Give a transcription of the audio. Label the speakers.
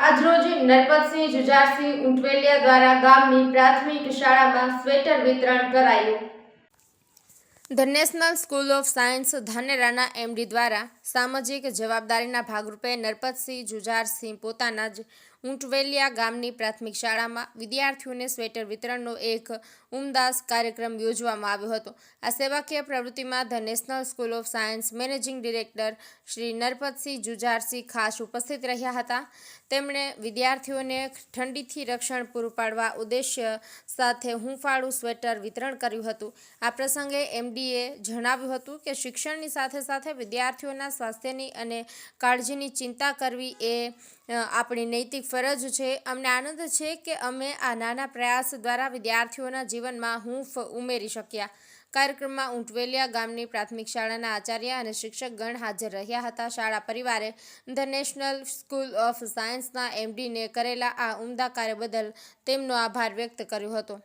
Speaker 1: આજરોજ નરપતસિંહ જુજારસિંહ ઉંટવેલિયા દ્વારા ગામની પ્રાથમિક શાળામાં સ્વેટર વિતરણ કરાયું. The national school of science ધાનેરાના MD દ્વારા સામાજિક જવાબદારીના ભાગરૂપે નરપતસિંહ જુજારસિંહ પોતાના જ ઊંટવેલિયા ગામની પ્રાથમિક શાળામાં વિદ્યાર્થીઓને સ્વેટર વિતરણનો એક ઉમદાસ કાર્યક્રમ યોજવામાં આવ્યો હતો. આ સેવાકીય પ્રવૃત્તિમાં the national school of science managing director Shri Narpatsinh Jujarsinh ખાસ ઉપસ્થિત રહ્યા હતા. તેમણે વિદ્યાર્થીઓને ઠંડીથી રક્ષણ પૂરું પાડવા ઉદ્દેશ્ય સાથે હૂંફાળું સ્વેટર વિતરણ કર્યું હતું. આ પ્રસંગે એમડીએ જણાવ્યું હતું કે શિક્ષણની સાથે સાથે વિદ્યાર્થીઓના સ્વાસ્થ્યની અને કાળજીની ચિંતા કરવી એ આપણી નૈતિક ફરજ છે. અમને આનંદ છે કે અમે આ નાના પ્રયાસ દ્વારા વિદ્યાર્થીઓના જીવનમાં હૂંફ ઉમેરી શક્યા. કાર્યક્રમમાં ઊંટવેલિયા ગામની પ્રાથમિક શાળાના આચાર્ય અને શિક્ષકગણ હાજર રહ્યા હતા. શાળા પરિવારે ધ નેશનલ સ્કૂલ ઓફ સાયન્સના એમડીને કરેલા આ ઉમદા કાર્ય બદલ તેમનો આભાર વ્યક્ત કર્યો હતો.